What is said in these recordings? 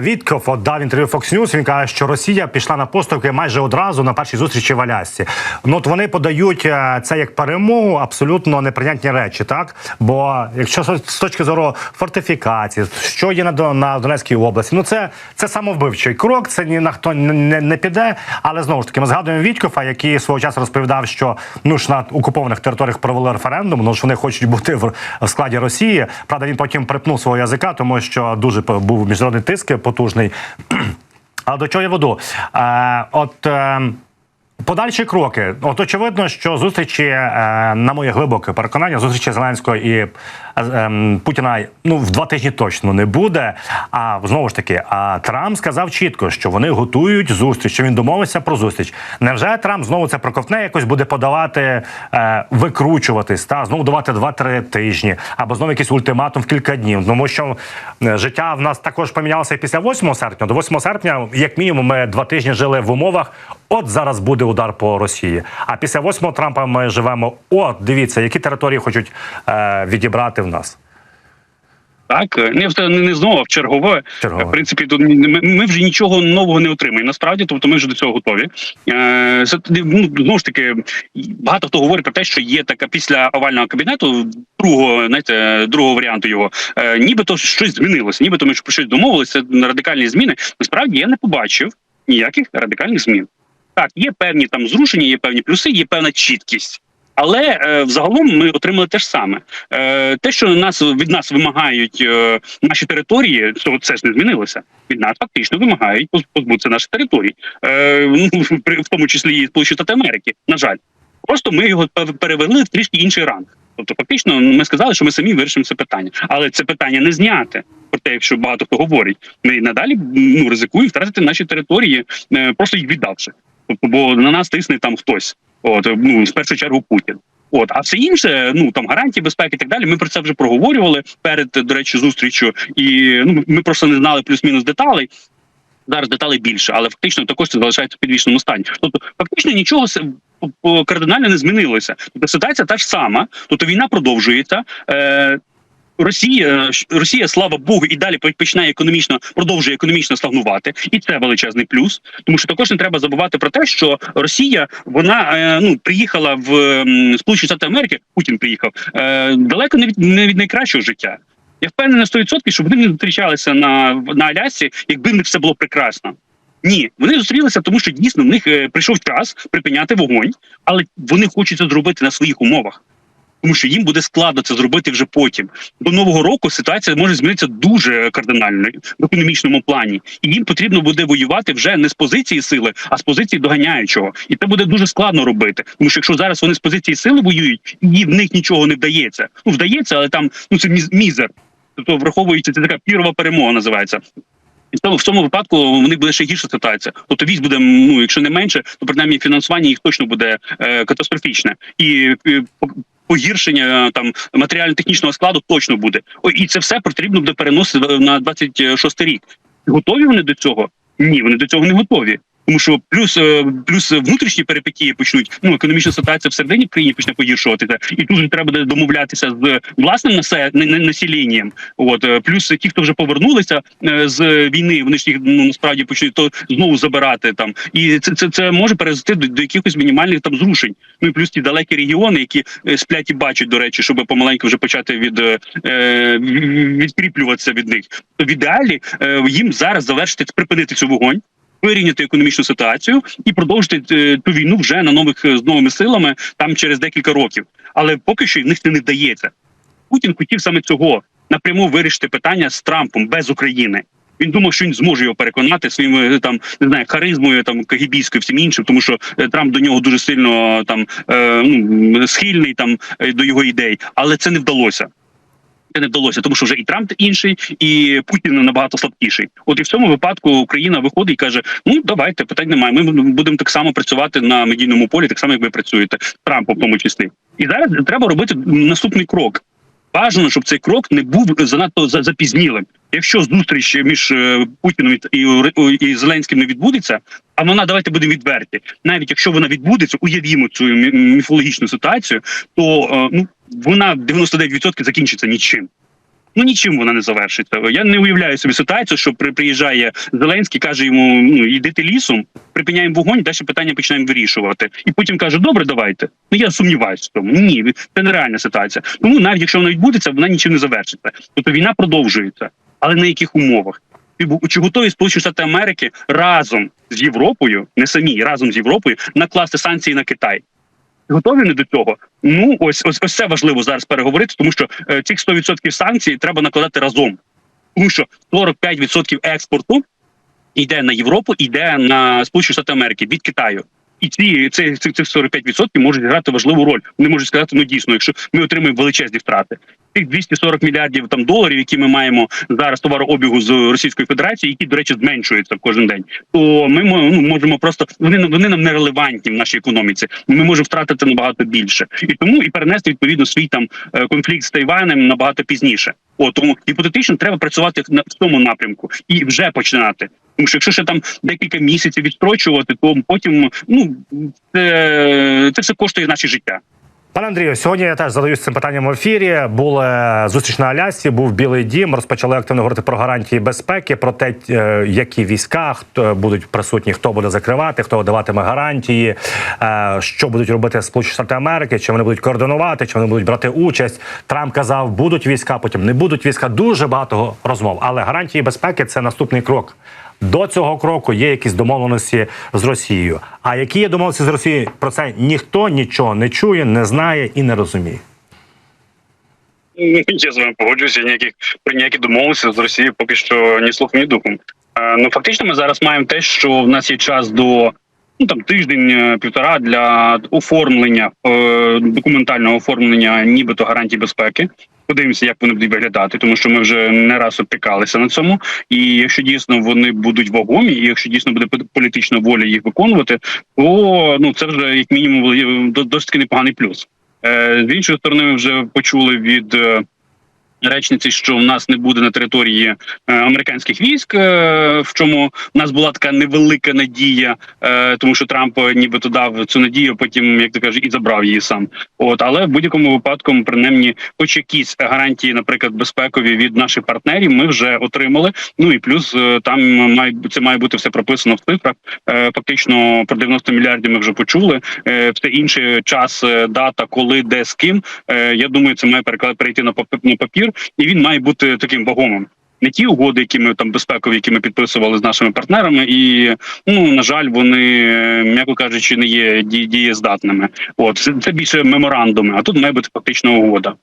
Вітков от дав інтерв'ю Fox News, Він каже, що Росія пішла на поступки майже одразу на першій зустрічі в Алясці. Ну от вони подають е, це як перемогу, абсолютно неприйнятні речі, так бо якщо з- точки зору фортифікації, що є на на Донецькій області, ну це це самовбивчий крок. Це ні на хто не, не, піде. Але знову ж таки, ми згадуємо Вітькофа, який свого часу розповідав, що ну ж на окупованих територіях провели референдум. Ну ж вони хочуть бути в, в складі Росії. Правда, він потім припнув свого язика, тому що дуже був міжнародний тиск потужний. А до чого я веду? Е, от е, подальші кроки. От очевидно, що зустрічі, е, на моє глибоке переконання, зустрічі Зеленського і Путіна ну в два тижні точно не буде. А знову ж таки, а Трамп сказав чітко, що вони готують зустріч, що він домовився про зустріч. Невже Трамп знову це проковтне якось буде подавати, е, викручуватись та знову давати 2-3 тижні, або знову якийсь ультиматум в кілька днів? Тому що е, життя в нас також помінялося після 8 серпня. До 8 серпня, як мінімум, ми два тижні жили в умовах. От зараз буде удар по Росії. А після 8 Трампа ми живемо. От дивіться, які території хочуть е, відібрати в нас. Так, е, не в- не, не знову, а в чергове. Чергове. В принципі, тут ми, ми вже нічого нового не отримаємо. Насправді, тобто ми вже до цього готові. Е, ну, знову ж таки, багато хто говорить про те, що є така після овального кабінету, другого, знаєте, другого варіанту його, е, нібито щось змінилося, нібито ми про щось домовилися, радикальні зміни. Насправді я не побачив ніяких радикальних змін. Так, є певні там зрушення, є певні плюси, є певна чіткість. Але е, взагалом ми отримали те ж саме. Е, те, що нас від нас вимагають е, наші території, то це ж не змінилося. Від нас фактично вимагають позбутися наших територій, е, ну, при- в тому числі і Сполучені Штати Америки. На жаль, просто ми його перевели в трішки інший ранг. Тобто, фактично, ми сказали, що ми самі вирішимо це питання, але це питання не зняте. Проте, якщо багато хто говорить, ми надалі ну ризикуємо втратити наші території, е, просто їх віддавши. Тобто, бо на нас тисне там хтось. От ну в першу чергу Путін. От, а все інше, ну там гарантії безпеки і так далі. Ми про це вже проговорювали перед до речі зустрічю, і ну ми просто не знали плюс-мінус деталей. Зараз деталей більше, але фактично також це залишається в підвішеному стані. Тобто, фактично нічого кардинально не змінилося. Тобто ситуація та ж сама. Тобто війна продовжується. Е, Росія, Росія, слава Богу, і далі починає економічно продовжує економічно стагнувати, і це величезний плюс. Тому що також не треба забувати про те, що Росія вона е, ну приїхала в Сполучені Штати Америки. Путін приїхав е, далеко не від не від найкращого життя. Я впевнений на 100%, що вони не зустрічалися на на Алясці, якби них все було прекрасно. Ні, вони зустрілися, тому що дійсно в них е, прийшов час припиняти вогонь, але вони хочуть це зробити на своїх умовах тому що їм буде складно це зробити вже потім. До нового року ситуація може змінитися дуже кардинально в економічному плані, і їм потрібно буде воювати вже не з позиції сили, а з позиції доганяючого. І це буде дуже складно робити. Тому що якщо зараз вони з позиції сили воюють, і в них нічого не вдається. Ну вдається, але там ну це міз- мізер. Тобто враховується це така пірова перемога, називається. І в цьому в випадку у них буде ще гірша ситуація. Тобто військ буде, ну якщо не менше, то принаймні фінансування їх точно буде е, катастрофічне і е, погіршення е, там матеріально-технічного складу точно буде. О, і це все потрібно буде переносити на 26 рік. Готові вони до цього? Ні, вони до цього не готові. Тому що плюс е, плюс внутрішні перипетії почнуть. Ну економічна ситуація всередині в країні почне погіршуватися, і тут же треба домовлятися з власним насе- на- на- населенням. От е, плюс ті, хто вже повернулися е, з війни, вони ж їх ну насправді почнуть то знову забирати там, і це це, це може перевести до, до якихось мінімальних там зрушень. Ну і плюс ті далекі регіони, які сплять і бачать, до речі, щоб помаленьку вже почати від відкріплюватися від них. В ідеалі їм зараз завершити припинити цю вогонь. Вирівняти економічну ситуацію і продовжити е, ту війну вже на нових е, з новими силами там через декілька років. Але поки що в них це не вдається. Путін хотів саме цього напряму вирішити питання з Трампом без України. Він думав, що він зможе його переконати своїм там не знаю харизмою, там кагібійською, всім іншим, тому що е, Трамп до нього дуже сильно там е, ну, схильний там е, до його ідей, але це не вдалося. Це не вдалося, тому що вже і Трамп інший, і Путін набагато слабкіший. От і в цьому випадку Україна виходить і каже: Ну давайте питань немає. Ми будемо так само працювати на медійному полі, так само як ви працюєте Трампом, в тому числі. І зараз треба робити наступний крок. Бажано, щоб цей крок не був занадто запізнілим. Якщо зустріч між е, Путіним і Зеленським не відбудеться, а вона давайте будемо відверті. Навіть якщо вона відбудеться, уявімо цю міфологічну ситуацію, то е, ну вона 99% закінчиться нічим. Ну нічим вона не завершиться. Я не уявляю собі ситуацію, що при приїжджає Зеленський, каже йому: ну йдите лісом, припиняємо вогонь, далі питання починаємо вирішувати. І потім каже: Добре, давайте. Ну я сумніваюся в тому. Ні, це нереальна ситуація. Тому навіть якщо вона відбудеться, вона нічим не завершиться. Тобто війна продовжується, але на яких умовах? Чи готові Сполучені Штати Америки разом з Європою, не самі разом з Європою, накласти санкції на Китай? Готові не до цього? Ну ось ось ось це важливо зараз переговорити, тому що е, цих 100% санкцій треба накладати разом, тому що 45% експорту йде на Європу, йде на Сполучені Штати Америки від Китаю. І ці цих цих цих 45% можуть грати важливу роль. Вони можуть сказати, ну дійсно, якщо ми отримаємо величезні втрати, тих 240 мільярдів там доларів, які ми маємо зараз товарообігу з Російської Федерації, які до речі зменшуються кожен день, то ми ну, можемо просто вони вони нам не релевантні в нашій економіці. Ми можемо втратити набагато більше, і тому і перенести відповідно свій там е, конфлікт з Тайванем набагато пізніше. О, тому гіпотетично треба працювати на в цьому напрямку і вже починати. Тому що якщо ще там декілька місяців відстрочувати, то потім ну це, це все коштує наше життя. Пане Андрію, сьогодні я теж задаюсь цим питанням в ефірі. Була зустріч на Алясці, був Білий Дім. Розпочали активно говорити про гарантії безпеки, про те, е, які війська хто будуть присутні, хто буде закривати, хто даватиме гарантії, е, що будуть робити Сполучені Штати Америки, чи вони будуть координувати, чи вони будуть брати участь. Трамп казав, будуть війська, потім не будуть війська. Дуже багато розмов. Але гарантії безпеки це наступний крок. До цього кроку є якісь домовленості з Росією. А які є домовленості з Росією, про це ніхто нічого не чує, не знає і не розуміє. Я з вами погоджуюся. Ніяких про ніякі домовленості з Росією поки що ні слухом, ні духом. Е, ну фактично, ми зараз маємо те, що в нас є час до ну там тиждень е, півтора для оформлення е, документального оформлення, нібито гарантій безпеки. Подивимося, як вони будуть виглядати, тому що ми вже не раз опікалися на цьому. І якщо дійсно вони будуть вагомі, і якщо дійсно буде політична воля їх виконувати, то ну це вже як мінімум досить непоганий плюс. Е, З іншої сторони, ми вже почули від е, речниці, що в нас не буде на території е, американських військ, е, в чому в нас була така невелика надія, е, тому що Трамп нібито дав цю надію, потім, як ти кажеш, і забрав її сам. От але в будь-якому випадку, принаймні, хоч якісь гарантії, наприклад, безпекові від наших партнерів, ми вже отримали. Ну і плюс там має це має бути все прописано в цифрах. Фактично про 90 мільярдів ми вже почули. Все інше час, дата, коли, де з ким. Я думаю, це має перейти на папір, і він має бути таким вагомим. Не ті угоди, які ми там безпекові, які ми підписували з нашими партнерами, і ну на жаль, вони е, м'яко кажучи, не є дієздатними. От це, більше меморандуми, а тут має бути фактично угода.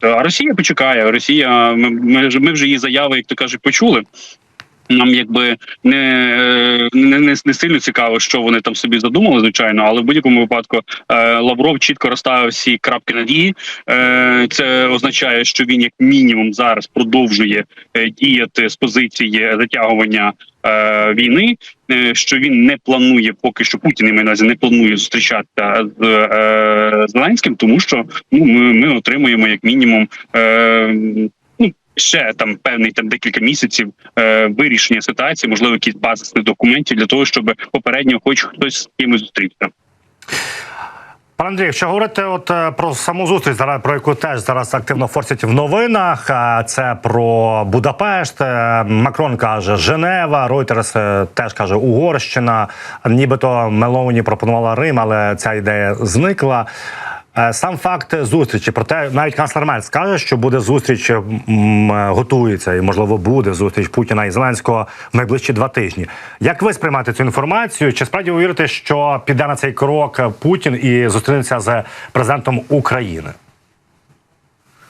А Росія почекає. Росія, ми, ми, ми вже її заяви, як то кажуть, почули. Нам якби не, е, не, не, не сильно цікаво, що вони там собі задумали, звичайно, але в будь-якому випадку е, Лавров чітко розставив всі крапки над «і». Е, Це означає, що він як мінімум зараз продовжує діяти з позиції затягування війни. Що він не планує, поки що Путін маю не планує зустрічатися з е, Зеленським, тому що ну ми, ми отримуємо як мінімум. Е, Ще там певний там декілька місяців е, вирішення ситуації, можливо, якісь базисних документів для того, щоб попередньо, хоч хтось з кимось зустрівся. Пане Андрію, якщо говорити от е, про саму зустріч, зараз про яку теж зараз активно форсять в новинах. Це про Будапешт. е, Макрон каже Женева, Ройтерс теж каже Угорщина. Нібито Мелоні пропонувала Рим, але ця ідея зникла. Е, Сам факт зустрічі, проте навіть канцлер Мерц каже, що буде зустріч, е, готується і можливо буде зустріч Путіна і Зеленського в найближчі два тижні. Як ви сприймаєте цю інформацію? Чи справді ви вірите, що піде на цей крок Путін і зустрінеться з президентом України?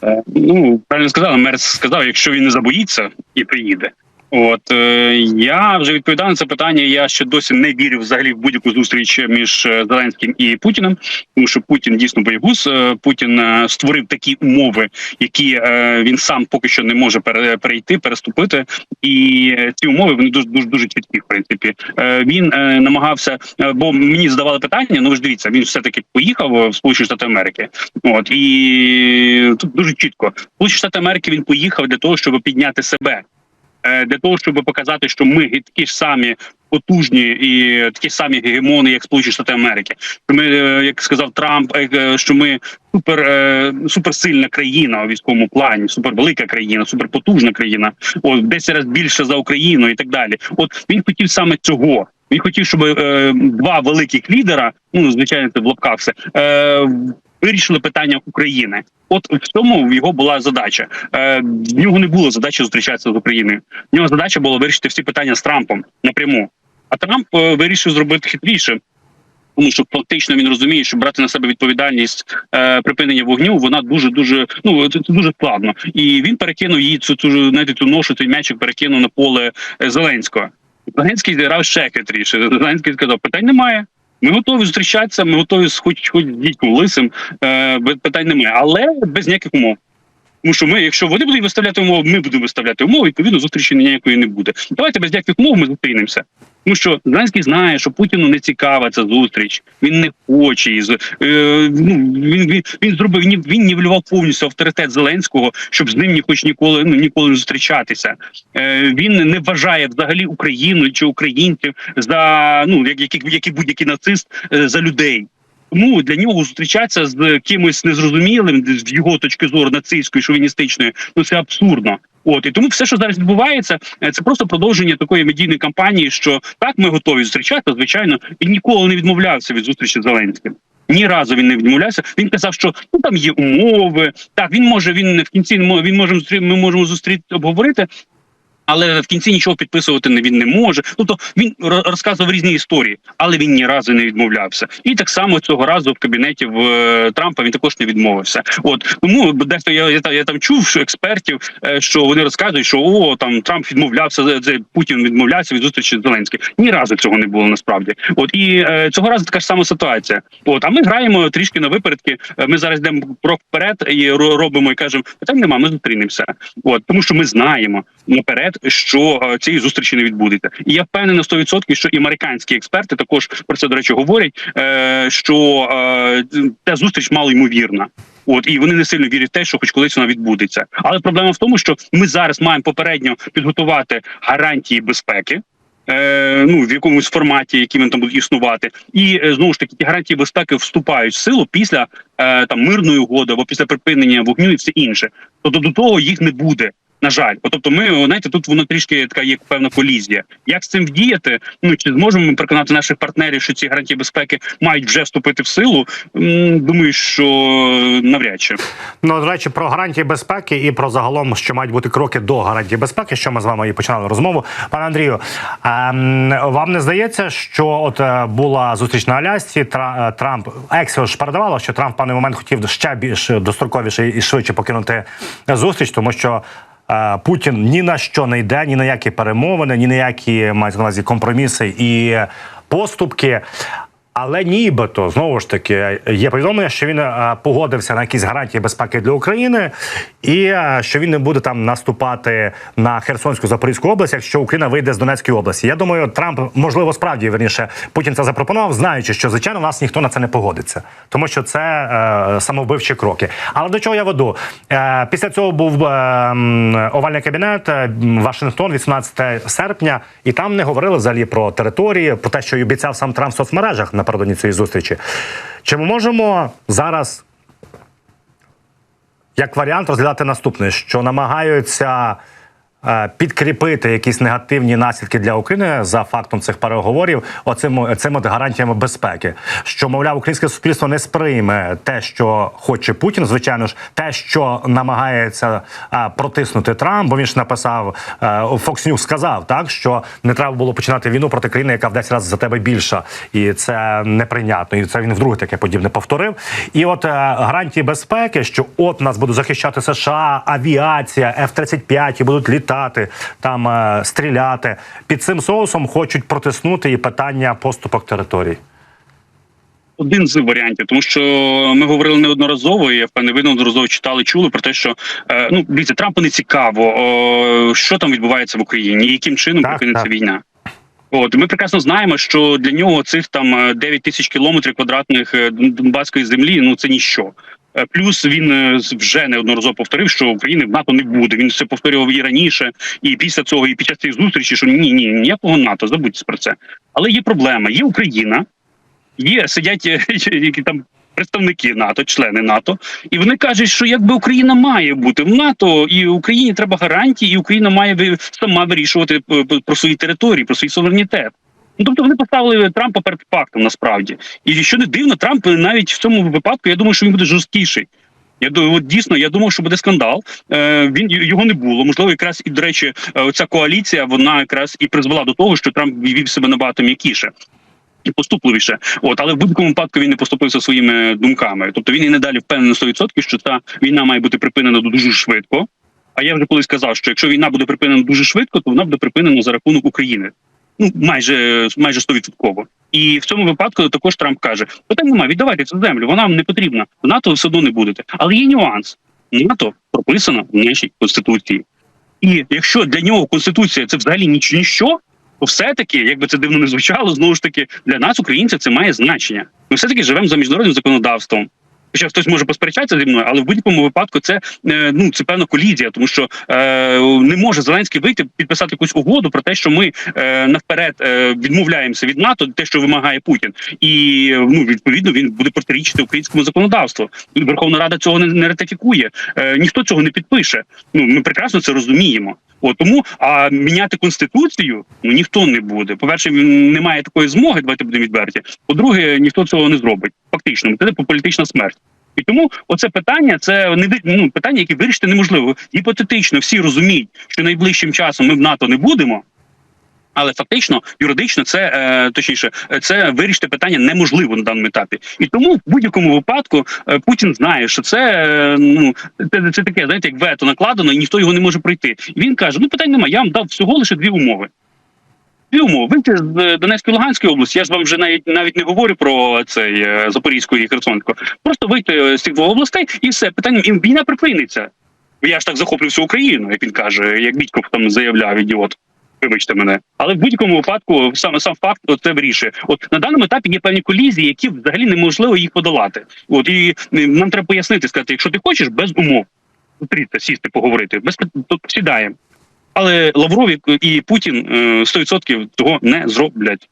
Е, Ну правильно сказали, Мерц сказав, якщо він не забоїться і приїде. От е, я вже відповідав на це питання. Я ще досі не вірю взагалі в будь-яку зустріч між е, Зеленським і Путіним, тому що Путін дійсно боєгуз. Е, Путін е, створив такі умови, які е, він сам поки що не може перейти, переступити. І ці умови вони дуже дуже дуже чіткі. В принципі, е, він е, намагався, бо мені задавали питання. Ну ж дивіться, він все таки поїхав в Сполучені Штати Америки. От і тут дуже чітко. Сполучені Штати Америки він поїхав для того, щоб підняти себе. Е, для того, щоб показати, що ми такі ж самі потужні і такі ж самі гегемони, як Сполучені Штати Америки. Що ми, е, як сказав Трамп, е, е, що ми супер е, суперсильна країна у військовому плані, супервелика країна, суперпотужна країна. В 10 разів більше за Україну і так далі. От він хотів саме цього. Він хотів, щоб е, два великих лідера, ну звичайно, це в лапках все, е, вирішили питання України. От в цьому його була задача. Е, в нього не було задачі зустрічатися з Україною. В нього задача була вирішити всі питання з Трампом напряму. А Трамп е, вирішив зробити хитріше. Тому що фактично він розуміє, що брати на себе відповідальність е, припинення вогню, вона дуже дуже ну це, дуже складно. І він перекинув її цю цю знаєте, цю ношу, цей м'ячик перекинув на поле е, Зеленського. Зеленський зіграв ще хитріше. Зеленський сказав: питань немає. Ми готові зустрічатися, ми готові з хоч хоч з дітьком лисим, е, питань немає, але без ніяких умов. Тому що ми, якщо вони будуть виставляти умови, ми будемо виставляти умови, відповідно, зустрічі ніякої не буде. Давайте без ніяких умов ми зустрінемося. Тому що Зеленський знає, що Путіну не цікава ця зустріч. Він не хоче її. з- Е, ну, він, він, він зробив він, він нівелював повністю авторитет Зеленського, щоб з ним ні хоч ніколи ну ніколи не зустрічатися. Е, він не вважає взагалі Україну чи українців за ну як, як, як і будь-який нацист е, за людей. Тому для нього зустрічатися з кимось незрозумілим з його точки зору нацистської, шовіністичної, ну це абсурдно. От і тому все, що зараз відбувається, е, це просто продовження такої медійної кампанії, що так ми готові зустрічатися. Звичайно, він ніколи не відмовлявся від зустрічі з Зеленським. Ні разу він не відмовлявся. Він казав, що ну там є умови. Так він може. Він в кінці він може Ми можемо зустріти обговорити. Але в кінці нічого підписувати не він не може. Тобто він ро- розказував різні історії, але він ні разу не відмовлявся. І так само цього разу в кабінеті в е, Трампа він також не відмовився. От тому дехто я, я, я там чув що експертів, е, що вони розказують, що о там Трамп відмовлявся за Путін відмовлявся від зустрічі з Зеленським. Ні разу цього не було насправді. От і е, цього разу така ж сама ситуація. От а ми граємо трішки на випередки. Ми зараз йдемо крок вперед і робимо і кажемо, питань нема, ми зустрінемося. От тому, що ми знаємо наперед, що е, цієї зустрічі не відбудеться. І я впевнений на 100%, що і американські експерти також про це до речі говорять. Е, що е, та зустріч мало ймовірна. От і вони не сильно вірять в те, що хоч колись вона відбудеться. Але проблема в тому, що ми зараз маємо попередньо підготувати гарантії безпеки. Е, ну в якомусь форматі, які вони там будуть існувати, і е, знову ж таки ті гарантії безпеки вступають в силу після е, там мирної угоди або після припинення вогню і все інше. Тобто до того їх не буде. На жаль, тобто, ми знаєте, тут воно трішки така є певна колізія. Як з цим вдіяти? Ну чи зможемо ми переконати наших партнерів, що ці гарантії безпеки мають вже вступити в силу? Думаю, що навряд чи. Ну, до речі, про гарантії безпеки і про загалом, що мають бути кроки до гарантії безпеки, що ми з вами і починали розмову. Пане Андрію, ем, вам не здається, що от е, була зустріч на Алясці, е, Трамп Ексіо ж передавало, що Трамп в певний момент хотів ще більш достроковіше і швидше покинути зустріч, тому що. Путін ні на що не йде, ні на які перемовини, ні на які мають на увазі компроміси і поступки. Але нібито знову ж таки є повідомлення, що він е, погодився на якісь гарантії безпеки для України, і е, що він не буде там наступати на Херсонську Запорізьку область, якщо Україна вийде з Донецької області. Я думаю, Трамп можливо справді верніше Путін це запропонував, знаючи, що звичайно нас ніхто на це не погодиться, тому що це е, самовбивчі кроки. Але до чого я веду? Е, після цього був е, овальний кабінет е, Вашингтон, 18 серпня, і там не говорили взагалі про території, про те, що й обіцяв сам Трамп в соцмережах напередодні цієї зустрічі. Чи ми можемо зараз як варіант розглядати наступне, що намагаються підкріпити якісь негативні наслідки для України за фактом цих переговорів, оцим цими гарантіями безпеки. Що мовляв, українське суспільство не сприйме те, що хоче Путін, звичайно ж, те, що намагається е, протиснути Трамп, бо він ж написав е, Fox News сказав так, що не треба було починати війну проти країни, яка в 10 разів за тебе більша, і це неприйнятно. І це він вдруге таке подібне повторив. І от е, гарантії безпеки, що от нас будуть захищати США, авіація, F-35, і будуть літати там, е, стріляти. Під цим соусом хочуть протиснути і питання поступок територій. один з варіантів, тому що ми говорили неодноразово, і я впевнений, ви неодноразово читали, чули про те, що е, ну дивіться, Трампу не цікаво, о, що там відбувається в Україні, і яким чином Так, припиниться так. війна. От ми прекрасно знаємо, що для нього цих там е, 9 тисяч кілометрів квадратних е, Донбаської землі ну це ніщо. Е, Плюс він е, вже неодноразово повторив, що України в НАТО не буде. Він це повторював і раніше, і після цього, і під час цієї зустрічі, що ні, ні, ніякого НАТО, забудьте про це. Але є проблема: є Україна, є сидять е, які там представники НАТО, члени НАТО, і вони кажуть, що якби Україна має бути в НАТО, і Україні треба гарантії, і Україна має сама вирішувати про свої території, про свій суверенітет. Ну, тобто вони поставили Трампа перед фактом насправді. І що не дивно, Трамп навіть в цьому випадку, я думаю, що він буде жорсткіший. Я от дійсно, я думав, що буде скандал. Е, він його не було. Можливо, якраз і до речі, е, ця коаліція вона якраз і призвела до того, що Трамп вів себе набагато м'якіше. І поступливіше, от але в будь-якому випадку він не поступився своїми думками. Тобто він і не далі впевнений на 100%, що ця війна має бути припинена дуже швидко. А я вже колись казав, що якщо війна буде припинена дуже швидко, то вона буде припинена за рахунок України. Ну майже майже 100%. І в цьому випадку також Трамп каже: питань немає, віддавайте цю землю, вона вам не потрібна. В НАТО все одно не будете. Але є нюанс: НАТО прописано в нашій конституції. І якщо для нього конституція це взагалі ніч ніщо, то все-таки, як би це дивно не звучало, знову ж таки, для нас, українців, це має значення. Ми все таки живемо за міжнародним законодавством. Хоча хтось може посперечатися зі мною, але в будь-якому випадку це е, ну це певна колізія, тому що е, не може Зеленський вийти підписати якусь угоду про те, що ми е, навперед е, відмовляємося від НАТО, те, що вимагає Путін, і ну відповідно він буде протирічити українському законодавству. Верховна Рада цього не, не ратифікує, е, ніхто цього не підпише. Ну ми прекрасно це розуміємо. От тому а міняти конституцію ну ніхто не буде. По перше, немає такої змоги. Давайте будемо відверті. По-друге, ніхто цього не зробить. Фактично, це по політична смерть. І тому оце питання це не ну, питання, які вирішити неможливо. Гіпотетично всі розуміють, що найближчим часом ми в НАТО не будемо. Але фактично, юридично, це е, точніше, це вирішити питання неможливо на даному етапі. І тому в будь-якому випадку е, Путін знає, що це е, ну це, це таке, знаєте, як вето накладено, і ніхто його не може пройти. І він каже: ну питань немає, я вам дав всього лише дві умови. Дві. Вийти з е, Донецької Луганської області. Я ж вам вже навіть навіть не говорю про цей е, Запорізьку і Херсонську. Просто вийти е, з цих двох областей і все питання і війна припиниться. Я ж так захоплю всю Україну, як він каже, як Вітьков там заявляв ідіот. Вибачте мене, але в будь-якому випадку саме сам факт це вирішує. От на даному етапі є певні колізії, які взагалі неможливо їх подолати. От і нам треба пояснити, сказати, якщо ти хочеш, без умов зустрітися, сісти, поговорити, без то сідаємо. Але Лавров і- Путін е, 100% того не зроблять.